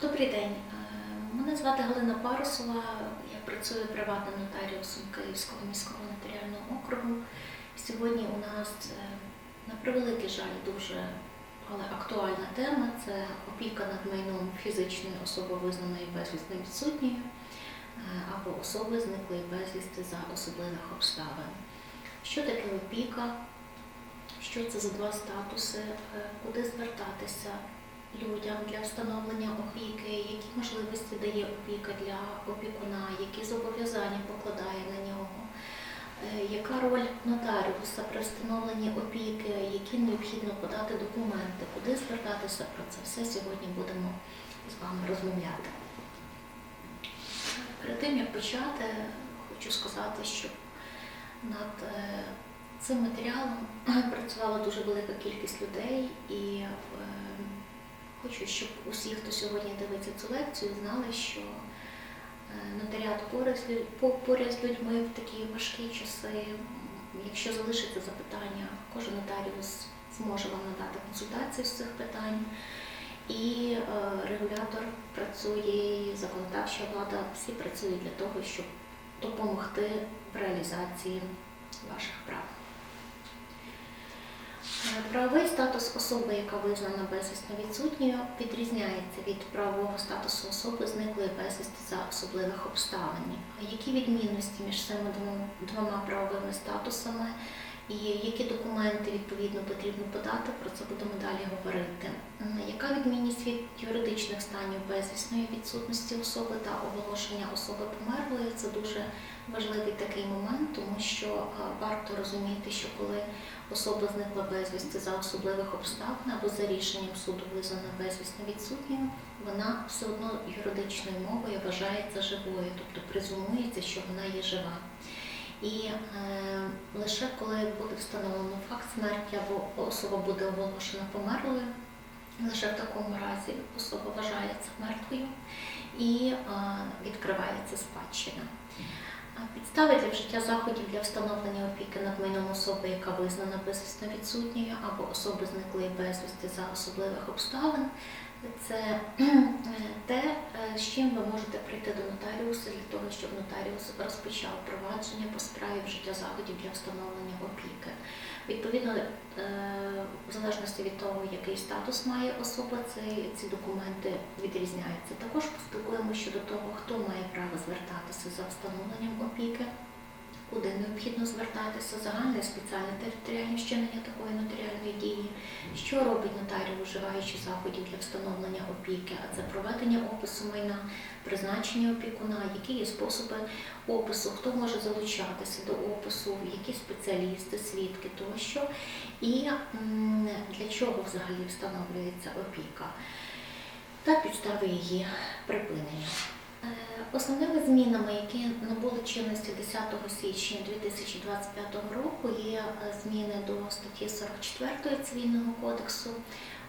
Добрий день. Е, Мене звати Галина Парусова. Я працюю приватним нотаріусом Київського міського нотаріального округу. Сьогодні у нас, е, на превеликий жаль, дуже але актуальна тема це опіка над майном фізичної особи, визнаної безвісно відсутньою, е, або особи зниклої безвісти за особливих обставин. Що таке опіка? Що це за два статуси? Куди звертатися? Людям для встановлення опіки, які можливості дає опіка для опікуна, які зобов'язання покладає на нього, Е, яка роль нотаріуса при встановленні опіки, які необхідно подати документи, куди звертатися про це все сьогодні будемо з вами розмовляти. Перед тим як почати, хочу сказати, що над е, цим матеріалом працювала дуже велика кількість людей і е, Хочу, щоб усі, хто сьогодні дивиться цю лекцію, знали, що е, нотаріат поряд з людьми в такі важкі часи. Якщо залишиться запитання, кожен нотаріус зможе вам надати консультації з цих питань. І е, регулятор працює, законодавча влада, всі працюють для того, щоб допомогти в реалізації ваших прав. Е, Правовий статус особи, яка визнана безвісно відсутньою, відрізняється від правового статусу особи, зниклої безвісти за особливих обставин. Які відмінності між цими двома- двома правовими статусами і які документи відповідно потрібно подати, про це будемо далі говорити. Яка відмінність від юридичних станів безвісної відсутності особи та оголошення особи померлої? Це дуже важливий такий момент, тому що е, варто розуміти, що коли особа зникла безвісти за особливих обставин або за рішенням суду визнана безвісно відсутньою, вона все одно юридичною мовою вважається живою, тобто презумується, що вона є жива. І е, лише коли буде встановлено факт смерті або особа буде оголошена померлою, лише в такому разі особа вважається мертвою і е, відкривається спадщина. Підстави для вжиття заходів для встановлення опіки над майном особи, яка визнана безвісно відсутньою, або особи зниклої безвісти за особливих обставин, це е, те, е, з чим ви можете прийти до нотаріуса для того, щоб нотаріус розпочав провадження по справі вжиття заходів для встановлення опіки. Відповідно, е, в залежності від того, який статус має особа, ці, документи відрізняються. Також поспілкуємося щодо того, хто має право звертатися за встановленням опіки, куди необхідно звертатися, загальне спеціальне територіальне вчинення такої нотаріальної дії, що робить нотаріус, вживаючи заходів для встановлення опіки, а це проведення опису майна, призначення опікуна, які є способи опису, хто може залучатися до опису, які спеціалісти, свідки тощо, і для чого взагалі встановлюється опіка та підстави її припинення. Е, Основними змінами, які набули чинності 10 січня 2025 року, є е, зміни до статті 44 Цивільного кодексу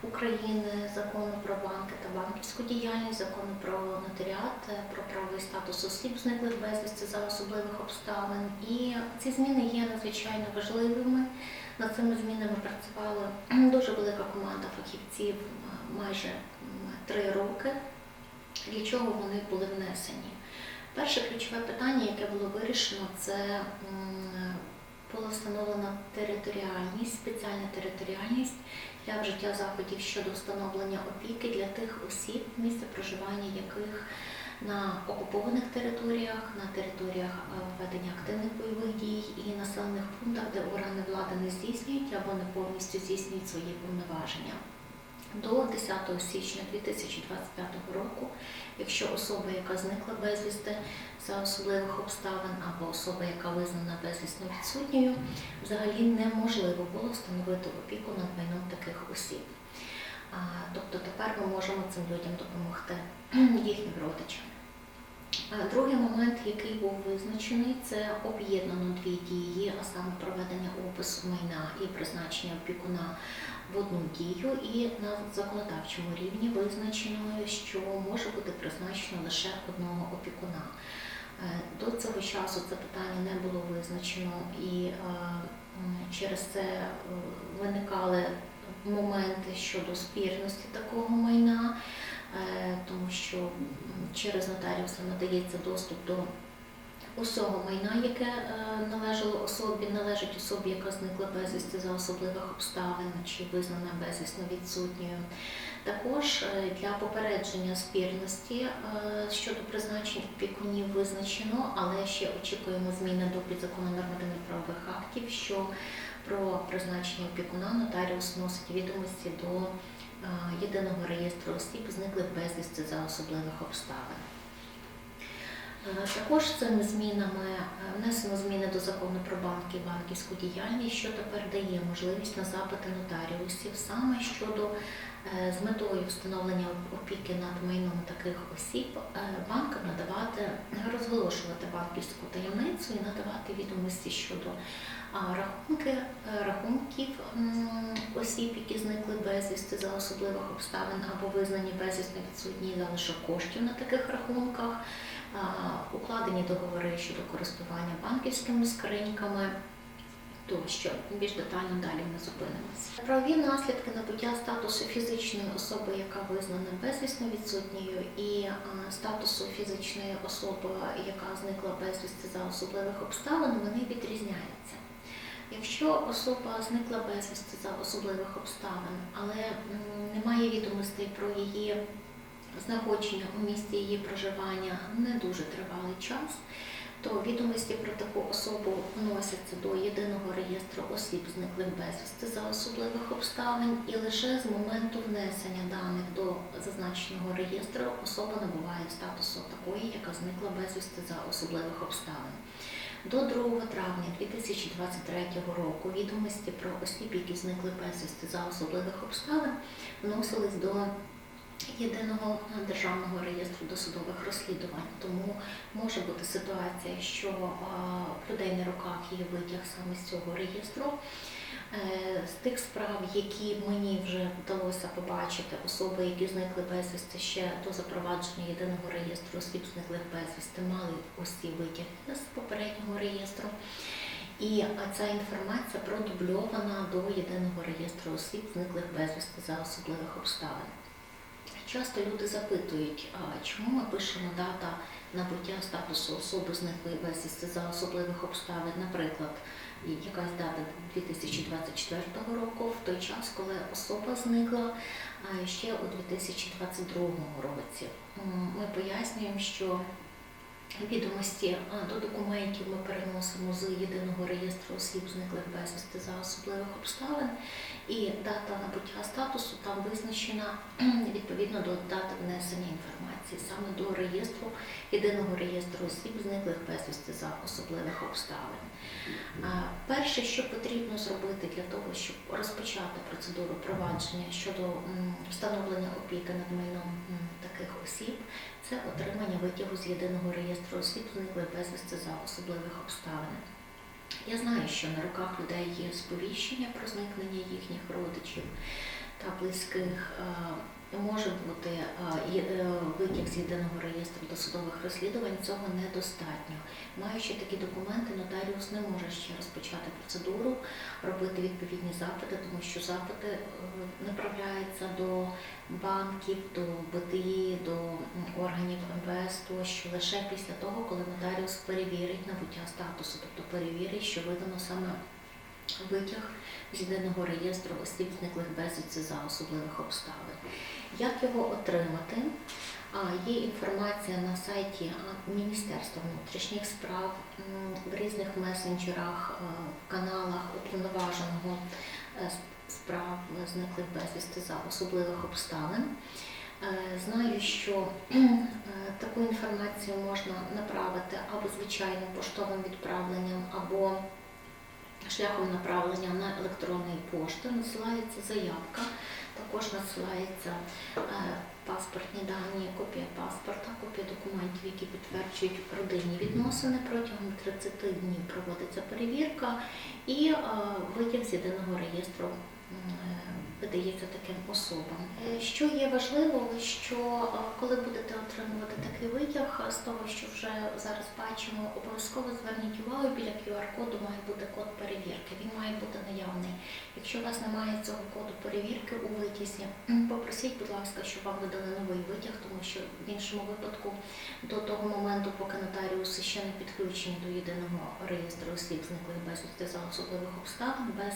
України, закону про банки та банківську діяльність, закону про нотаріат, е, про правовий статус осіб, зниклих безвісти за особливих обставин. І ці зміни є надзвичайно важливими. Над цими змінами працювала дуже велика команда фахівців майже три роки. Для чого вони були внесені? Перше ключове питання, яке було вирішено, це була встановлена територіальність, спеціальна територіальність для вжиття заходів щодо встановлення опіки для тих осіб, місце проживання яких на окупованих територіях, на територіях е, ведення активних бойових дій і населених пунктах, де органи влади не здійснюють або не повністю здійснюють свої повноваження. До 10 січня 2025 року, якщо особа, яка зникла безвісти за особливих обставин, або особа, яка визнана безвісно відсутньою, взагалі неможливо було встановити опіку над майном таких осіб. Тобто тепер ми можемо цим людям допомогти їхнім родичам. Другий момент, який був визначений, це об'єднано дві дії, а саме проведення опису майна і призначення опікуна в одну дію, і на законодавчому рівні визначено, що може бути призначено лише одного опікуна. Е, До цього часу це питання не було визначено, і е, через це е, виникали моменти щодо спірності такого майна. тому що через нотаріуса надається доступ до усього майна, яке е, належало особі, належить особі, яка зникла безвісти за особливих обставин чи визнана безвісно відсутньою. Також е, для попередження спірності е, щодо призначень опікунів визначено, але ще очікуємо зміни до підзакону нормативно-правових актів, що про призначення опікуна нотаріус вносить відомості до єдиного реєстру осіб, зниклих безвісти за особливих обставин. Е, Також цими змінами е, внесено зміни до закону про банки і банківську діяльність, що тепер дає можливість на запити нотаріусів саме щодо е, з метою встановлення опіки над майном таких осіб. Банкам надавати розголошувати банківську таємницю і надавати відомості щодо рахунки рахунків осіб, які зникли безвісти за особливих обставин або визнані безвісно відсутні залишок коштів на таких рахунках укладені договори щодо користування банківськими скриньками. Тощо більш детально далі ми зупинимося. Правові наслідки набуття статусу фізичної особи, яка визнана безвісно відсутньою, і статусу фізичної особи, яка зникла безвісти за особливих обставин, вони відрізняються. Якщо особа зникла безвісти за особливих обставин, але немає відомостей про її знаходження у місці її проживання не дуже тривалий час, то відомості про таку особу вносяться до єдиного реєстру осіб, зниклих безвісти за особливих обставин, і лише з моменту внесення даних до зазначеного реєстру особа набуває статусу такої, яка зникла безвісти за особливих обставин. До 2 травня 2023 року відомості про осіб, які зникли безвісти за особливих обставин, вносились до єдиного державного реєстру досудових розслідувань. Тому може бути ситуація, що в людей на руках є витяг саме з цього реєстру. Е, З тих справ, які мені вже вдалося побачити, особи, які зникли безвісти ще до запровадження єдиного реєстру осіб зниклих безвісти, мали ці витяги з попереднього реєстру. І ця інформація продубльована до єдиного реєстру осіб, зниклих безвісти за особливих обставин. Часто люди запитують, а чому ми пишемо дата набуття статусу особи зниклої безвісти за особливих обставин, наприклад, якась дата 2024 року, в той час, коли особа зникла ще у 2022 році. Ми пояснюємо, що відомості до документів ми переносимо з єдиного реєстру осіб, зниклих безвісти за особливих обставин, і дата набуття статусу там визначена відповідно до дати внесення інформації саме до реєстру єдиного реєстру осіб, зниклих безвісти за особливих обставин. Перше, що потрібно зробити для того, щоб розпочати процедуру провадження щодо встановлення опіки над майном м, таких осіб, це отримання витягу з єдиного реєстру осіб, зниклих безвісти за особливих обставин. Я знаю, що на руках людей є сповіщення про зникнення їхніх родичів та близьких. Може бути е, е, витяг з єдиного реєстру досудових розслідувань, цього недостатньо. Маючи такі документи, нотаріус не може ще розпочати процедуру, робити відповідні запити, тому що запити е, направляються до банків, до БТІ, до органів МВС тощо лише після того, коли нотаріус перевірить набуття статусу, тобто перевірить, що видано саме витяг з єдиного реєстру осіб, зниклих безвісти за особливих обставин. Як його отримати? Є інформація на сайті Міністерства внутрішніх справ в різних месенджерах, е, каналах уповноваженого е, справ зниклих безвісти за особливих обставин. Е, Знаю, що таку інформацію можна направити або звичайним поштовим відправленням, або шляхом направлення на електронний пошту. насилається заявка, також насилається е, паспортні дані, копія паспорта, копія документів, які підтверджують родинні відносини. Протягом 30 днів проводиться перевірка і е, витяг з єдиного реєстру е, видається таким особам. Е, Що є важливо, що е, коли будете отримувати такий витяг, з того, що вже зараз бачимо, обов'язково зверніть увагу, біля QR-коду має бути код перевірки. Він має бути наявний. Якщо у вас немає цього коду перевірки у витязі, попросіть, будь ласка, щоб вам видали новий витяг, тому що в іншому випадку до того моменту, поки нотаріуси ще не підключені до єдиного реєстру осіб зниклих безвісти за особливих обставин, без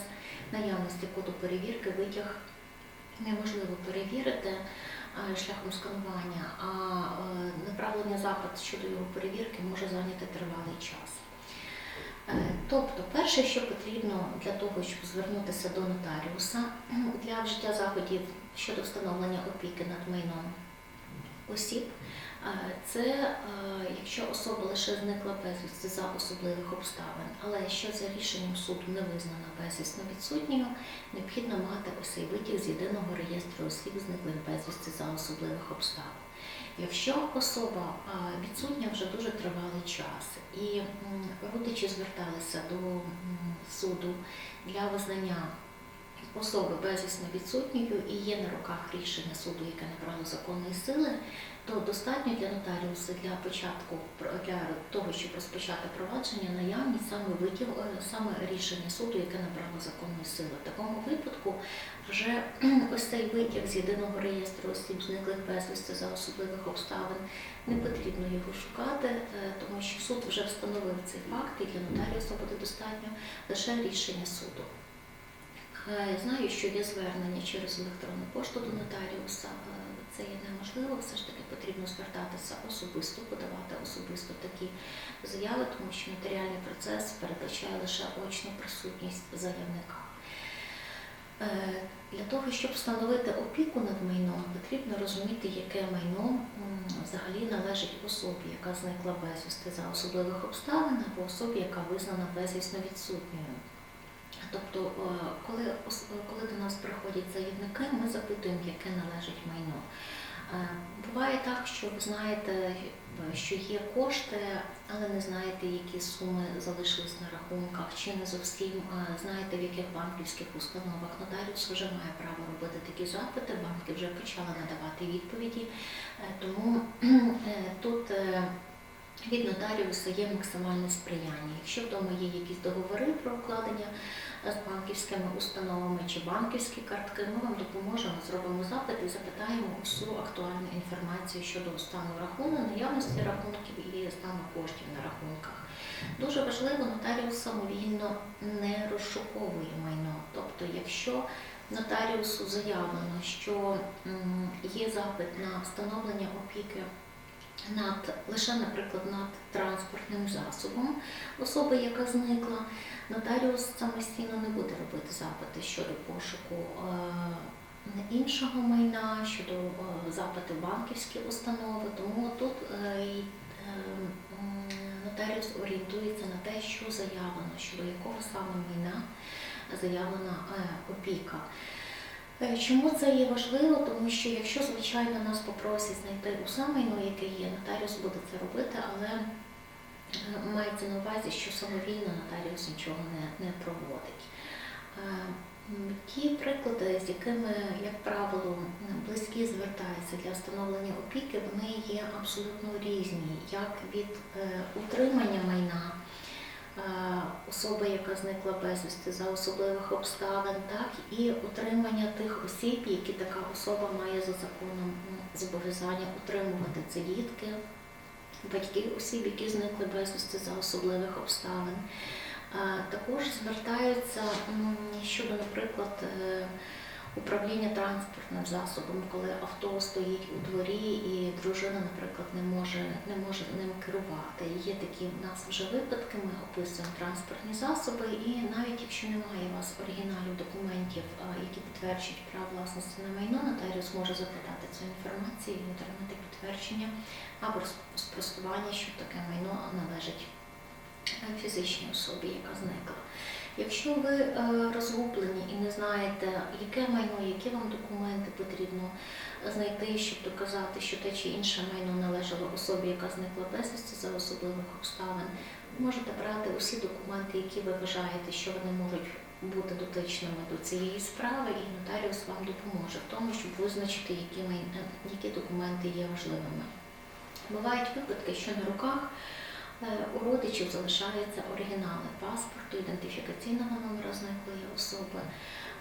наявності коду перевірки витяг неможливо перевірити е, шляхом сканування, а е, направлення запит щодо його перевірки може зайняти тривалий час. Е, Тобто, перше, що потрібно для того, щоб звернутися до нотаріуса для вжиття заходів щодо встановлення опіки над майном осіб, це е, якщо особа лише зникла безвісти за особливих обставин, але що за рішенням суду не визнана безвісно відсутньою, необхідно мати цей витяг з єдиного реєстру осіб зниклих безвісти за особливих обставин. Якщо особа відсутня вже дуже тривалий час, і родичі зверталися до суду для визнання особи безвісно відсутньою і є на руках рішення суду, яке набрало законної сили, то достатньо для нотаріуса для початку для того, щоб розпочати провадження, наявність саме витяг, е, саме рішення суду, яке набрало законної сили. В такому випадку вже ось цей витяг з єдиного реєстру осіб зниклих безвісти за особливих обставин не потрібно його шукати, е, тому що суд вже встановив цей факт, і для нотаріуса буде достатньо лише рішення суду. Е, Знаю, що є звернення через електронну пошту до нотаріуса. Е, Це є неможливо, все ж таки потрібно звертатися особисто, подавати особисто такі заяви, тому що нотаріальний процес передбачає лише очну присутність заявника. Е, Для того, щоб встановити опіку над майном, потрібно розуміти, яке майно взагалі належить особі, яка зникла безвісти за особливих обставин, або особі, яка визнана безвісно відсутньою. Тобто, е, коли, ос- коли до нас приходять заявники, ми запитуємо, яке належить майно. Е, Буває так, що ви знаєте, е, що є кошти, але не знаєте, які суми залишились на рахунках, чи не зовсім е, знаєте, в яких банківських установах нотаріус вже має право робити такі запити. Банки вже почали надавати відповіді. Е, Тому е, тут е, від нотаріуса є максимальне сприяння. Якщо вдома є якісь договори про укладення е, з банківськими установами чи банківські картки, ми вам допоможемо, зробимо запит і запитаємо усю актуальну інформацію щодо стану рахунку, наявності рахунків і стану коштів на рахунках. Дуже важливо, нотаріус самовільно не розшуковує майно. Тобто, якщо нотаріусу заявлено, що є запит на встановлення опіки над лише, наприклад, над транспортним засобом особи, яка зникла, нотаріус самостійно не буде робити запити щодо пошуку е, іншого майна, щодо е, запити банківські установи. Тому тут е, нотаріус орієнтується на те, що заявлено, щодо якого саме майна заявлена опіка. Е, Чому це є важливо? Тому що якщо, звичайно, нас попросять знайти усе майно, яке є, нотаріус буде це робити, але е, мається на увазі, що самовільно нотаріус нічого не, не проводить. Е, Ті приклади, з якими, як правило, близькі звертаються для встановлення опіки, вони є абсолютно різні, як від е, утримання майна е, особи, яка зникла безвісти за особливих обставин, так і утримання тих осіб, які така особа має за законом зобов'язання утримувати. Це дітки, батьки осіб, які зникли безвісти за особливих обставин. Е, Також звертаються щодо, наприклад, е, управління транспортним засобом, коли авто стоїть у дворі і дружина, наприклад, не може, не може ним керувати. Є такі в нас вже випадки, ми описуємо транспортні засоби, і навіть якщо немає у вас оригіналів документів, які підтверджують право власності на майно, нотаріус може запитати цю інформацію і отримати підтвердження або спростування, що таке майно належить е, фізичній особі, яка зникла. Якщо ви е, розгублені і не знаєте, яке майно, які вам документи потрібно знайти, щоб доказати, що те чи інше майно належало особі, яка зникла безвісти за особливих обставин, ви можете брати усі документи, які ви вважаєте, що вони можуть бути дотичними до цієї справи, і нотаріус вам допоможе в тому, щоб визначити, які, май- е, які документи є важливими. Бувають випадки, що на руках е, у родичів залишаються оригінали паспорту, ідентифікаційного номера зниклої особи.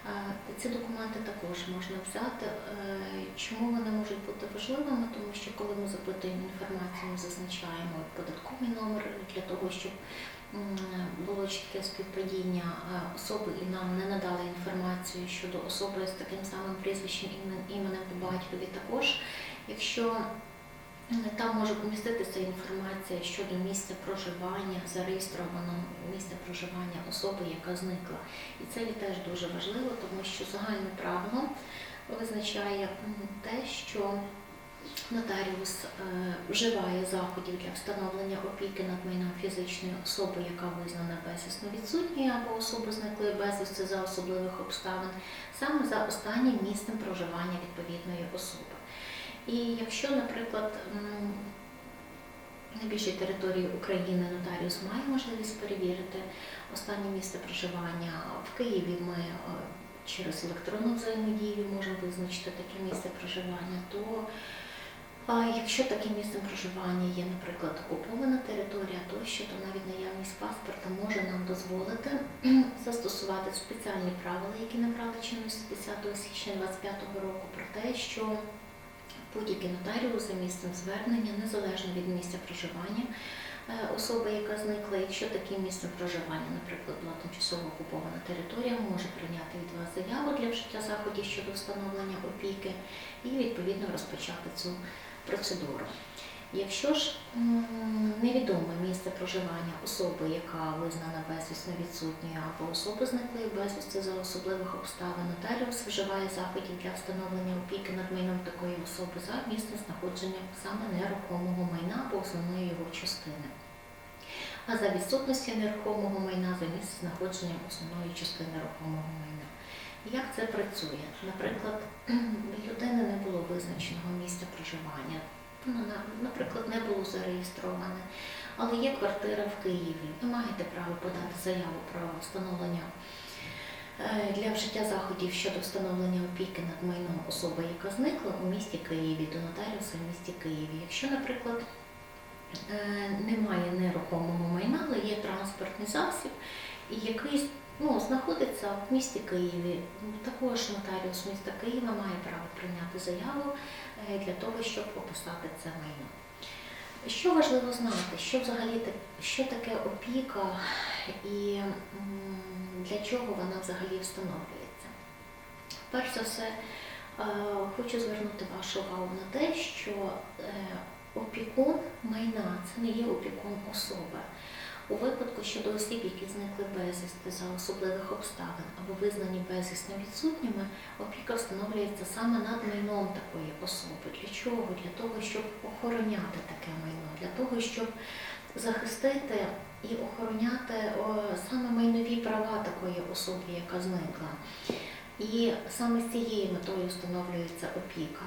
Е, Ці документи також можна взяти. Е, Чому вони можуть бути важливими? Тому що коли ми запитуємо інформацію, ми зазначаємо податковий номер для того, щоб було чітке співпадіння е, особи і нам не надали інформацію щодо особи з таким самим прізвищем іменем по батькові. Також, якщо там може поміститися інформація щодо місця проживання, зареєстрованого місця проживання особи, яка зникла. І це теж дуже важливо, тому що загальне правило визначає те, що нотаріус е, вживає заходів для встановлення опіки над майном фізичної особи, яка визнана безвісно відсутньою або особи зниклої безвісти за особливих обставин, саме за останнім місцем проживання відповідної особи. І якщо, наприклад, на більшій території України нотаріус має можливість перевірити останнє місце проживання. В Києві ми е, через електронну взаємодію можемо визначити таке місце проживання, то а якщо таким місцем проживання є, наприклад, окупована територія, тощо, то навіть наявність паспорта може нам дозволити застосувати спеціальні правила, які набрали чинності 10 січня 2025 року, про те, що будь-який нотаріус за місцем звернення, незалежно від місця проживання е, особи, яка зникла, якщо таким місцем проживання, наприклад, була тимчасово окупована територія, може прийняти від вас заяву для вжиття заходів щодо встановлення опіки і відповідно розпочати цю процедуру. Якщо ж невідоме місце проживання особи, яка визнана безвісно відсутньою, або особи зниклої безвісти за особливих обставин, нотаріус вживає заходів для встановлення опіки над майном такої особи за місцем знаходження саме нерухомого майна або основної його частини. А за відсутності нерухомого майна за місце знаходження основної частини рухомого майна. Як це працює? Наприклад, в людини не було визначеного місця проживання, вона, наприклад, не було зареєстроване, але є квартира в Києві. Ви маєте право подати заяву про встановлення е, для вжиття заходів щодо встановлення опіки над майном особи, яка зникла у місті Києві, до нотаріуса в місті Києві. Якщо, наприклад, е, немає нерухомого майна, але є транспортний засіб, і який ну, знаходиться в місті Києві, також нотаріус міста Києва має право прийняти заяву е, для того, щоб описати це майно. Що важливо знати, що взагалі що таке опіка і для чого вона взагалі встановлюється? Перш за все, е, хочу звернути вашу увагу на те, що е, опікун майна це не є опікун особи. У випадку щодо осіб, які зникли безвісти за особливих обставин або визнані безвісно відсутніми, опіка встановлюється саме над майном такої особи. Для чого? Для того, щоб охороняти таке майно, для того, щоб захистити і охороняти саме майнові права такої особи, яка зникла. І саме з цією метою встановлюється опіка.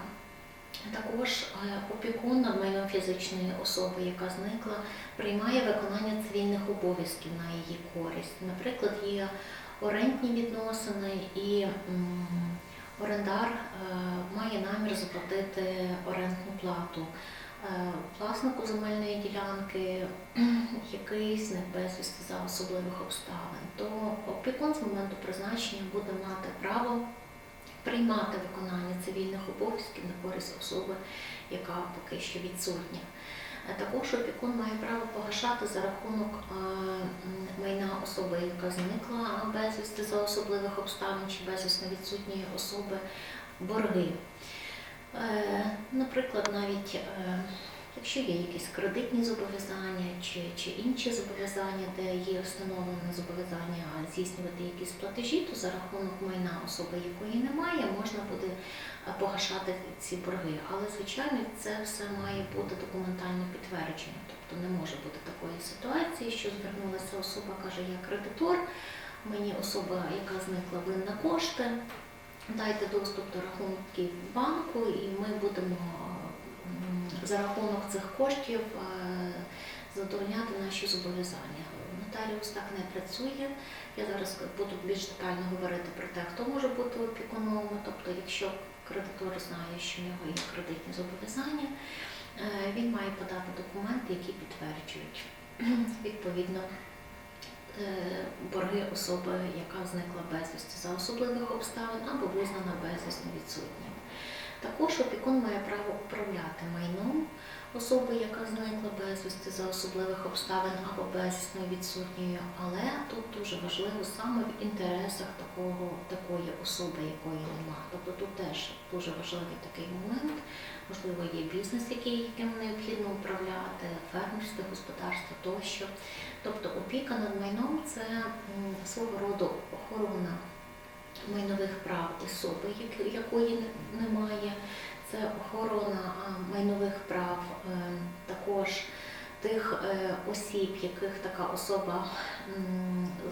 Також е, опікун над майном фізичної особи, яка зникла, приймає виконання цивільних обов'язків на її користь. Наприклад, є орендні відносини і орендар е, має намір заплатити орендну плату. Е, Власнику земельної ділянки, який зник безвісти за особливих обставин, то опікун з моменту призначення буде мати право приймати виконання цивільних обов'язків на користь особи, яка поки що відсутня. Е, Також опікун має право погашати за рахунок е, майна особи, яка зникла безвісти за особливих обставин чи безвісно відсутньої особи борги. Е, Наприклад, навіть якщо є якісь кредитні зобов'язання чи, чи інші зобов'язання, де є встановлене зобов'язання здійснювати якісь платежі, то за рахунок майна особи, якої немає, можна буде е, погашати ці борги. Але, звичайно, це все має бути документально підтверджено. Тобто не може бути такої ситуації, що звернулася особа, каже, я кредитор, мені особа, яка зникла винна кошти, дайте доступ до рахунків банку, і ми будемо за рахунок цих коштів е, задовольняти наші зобов'язання. Нотаріус так не працює. Я зараз буду більш детально говорити про те, хто може бути опікуном, тобто якщо кредитор знає, що в нього є кредитні зобов'язання, е, він має подати документи, які підтверджують відповідно е, борги особи, яка зникла безвісти за особливих обставин або визнана безвісно відсутнім. Також опікун має право управляти майном особи, яка зникла безвісти за особливих обставин або безвісно відсутньою, але тут дуже важливо саме в інтересах такого, такої особи, якої немає. Тобто тут теж дуже важливий такий момент. Можливо, є бізнес, який, яким необхідно управляти, фермерське господарство тощо. Тобто опіка над майном це свого роду охорона майнових прав особи, якої немає. Це охорона майнових прав е, також тих е, осіб, яких така особа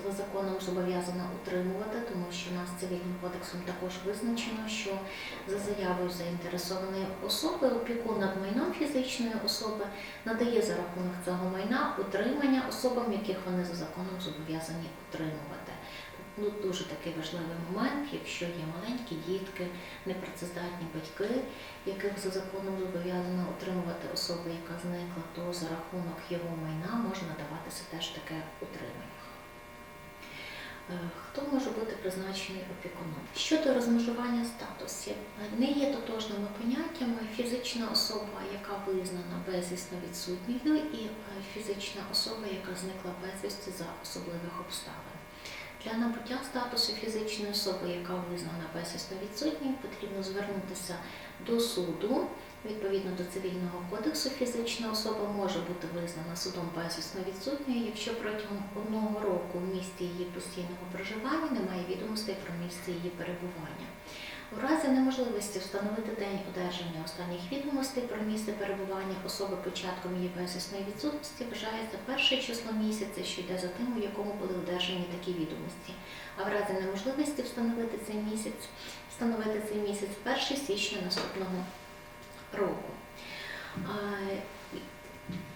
за законом зобов'язана утримувати, тому що у нас цивільним кодексом також визначено, що за заявою заінтересованої особи опіку над майном фізичної особи надає за рахунок цього майна утримання особам, яких вони за законом зобов'язані утримувати. Ну, дуже такий важливий момент, якщо є маленькі дітки, непрацездатні батьки, яких за законом зобов'язана утримувати особа, яка зникла, то за рахунок його майна можна даватися теж таке утримання. Е, Хто може бути призначений опікуном? Щодо розмежування статусів, не є тотожними поняттями фізична особа, яка визнана безвісно відсутньою, і е, фізична особа, яка зникла безвісти за особливих обставин. Для набуття статусу фізичної особи, яка визнана безвісно відсутньою, потрібно звернутися до суду. Відповідно до цивільного кодексу, фізична особа може бути визнана судом безвісно відсутньою, якщо протягом одного року в місті її постійного проживання немає відомостей про місце її перебування. У разі неможливості встановити день одержання останніх відомостей про місце перебування особи початком її безвісної відсутності вважається перше число місяця, що йде за тим, у якому були одержані такі відомості. А в разі неможливості встановити цей місяць, встановити цей місяць 1 січня наступного року.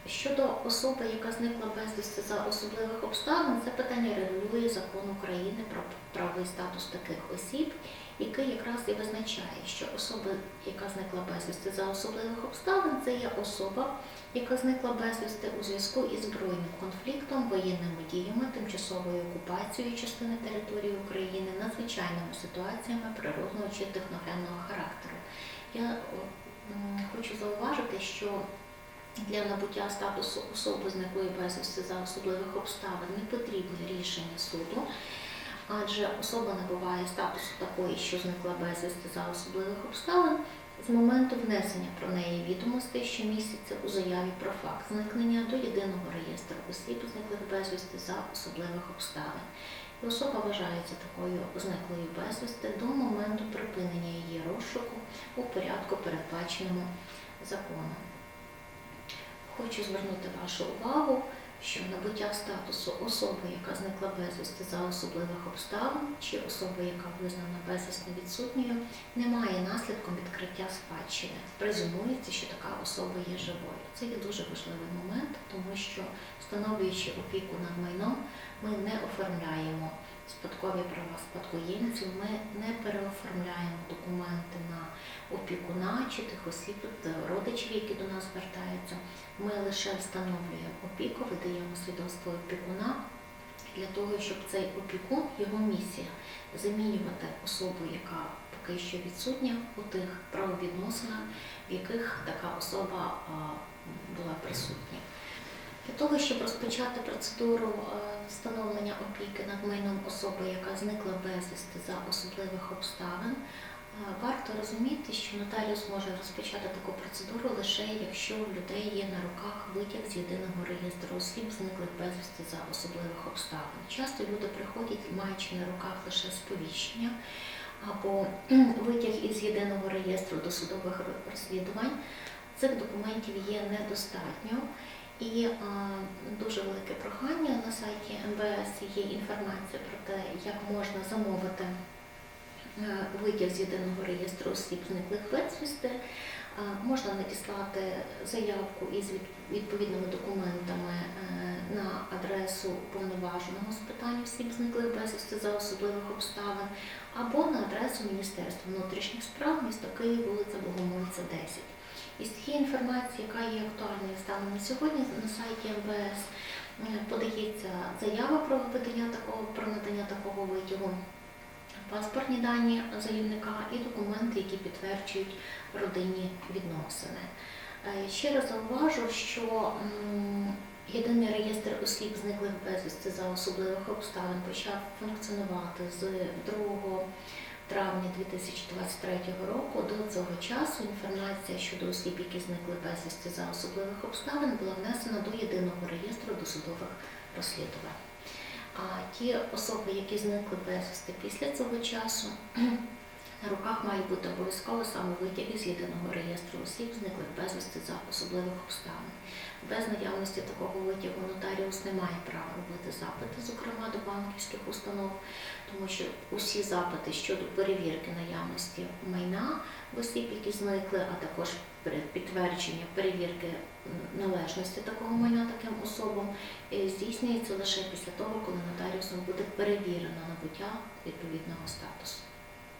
Щодо особи, яка зникла безвісти за особливих обставин, це питання регулює закон України про правовий статус таких осіб, який якраз і визначає, що особа, яка зникла безвісти за особливих обставин, це є особа, яка зникла безвісти у зв'язку із збройним конфліктом, воєнними діями, тимчасовою окупацією частини території України, надзвичайними ситуаціями природного чи техногенного характеру. Я хочу зауважити, що для набуття статусу особи зниклої безвісти за особливих обставин не потрібне рішення суду, адже особа набуває статусу такої, що зникла безвісти за особливих обставин з моменту внесення про неї відомостей щомісяця у заяві про факт зникнення до єдиного реєстру осіб, зниклих безвісти за особливих обставин. І особа вважається такою зниклою безвісти до моменту припинення її розшуку у порядку, передбаченому законом. Хочу звернути вашу увагу, що набуття статусу особи, яка зникла безвісти за особливих обставин, чи особи, яка визнана безвісно відсутньою, не має наслідком відкриття спадщини. Презумується, що така особа є живою. Це є дуже важливий момент, тому що встановлюючи опіку над майном, ми не оформляємо спадкові права спадкоємців, ми не переоформляємо документи на опікуна чи тих осіб, е, родичів, які до нас звертаються. Ми лише встановлюємо опіку, видаємо свідоцтво опікуна для того, щоб цей опікун, його місія замінювати особу, яка поки що відсутня у тих правовідносинах, в яких така особа була присутня. Для того, щоб розпочати процедуру е, встановлення опіки над майном особи, яка зникла безвісти за особливих обставин, е, варто розуміти, що нотаріус може розпочати таку процедуру лише якщо у людей є на руках витяг з єдиного реєстру осіб, зниклих безвісти за особливих обставин. Часто люди приходять, маючи на руках лише сповіщення або витяг із єдиного реєстру досудових розслідувань. Цих документів є недостатньо. І а, дуже велике прохання на сайті МВС є інформація про те, як можна замовити е, витяг з єдиного реєстру осіб зниклих безвісти. А, Можна надіслати заявку із відповідними документами е, на адресу повноваженого з питань осіб зниклих безвісти за особливих обставин, або на адресу Міністерства внутрішніх справ, місто Київ, вулиця Богомольця, 10. Із тієї інформації, яка є актуальною станом на сьогодні, на сайті МВС е, подається заява про видання такого про надання такого витягу, паспортні дані заявника і документи, які підтверджують родинні відносини. Е, Ще раз зауважу, що єдиний реєстр осіб зниклих безвісти за особливих обставин почав функціонувати з 2 травня 2023 року. До цього часу інформація щодо осіб, які зникли безвісти за особливих обставин, була внесена до єдиного реєстру досудових розслідувань. А ті особи, які зникли безвісти після цього часу, на руках має бути обов'язково саме витяг із єдиного реєстру осіб, зниклих безвісти за особливих обставин. Без наявності такого витягу нотаріус не має права робити запити, зокрема до банківських установ, тому що усі запити щодо перевірки наявності майна осіб, які зникли, а також підтвердження перевірки належності такого майна таким особам, е, здійснюється лише після того, коли нотаріусом буде перевірено набуття відповідного статусу.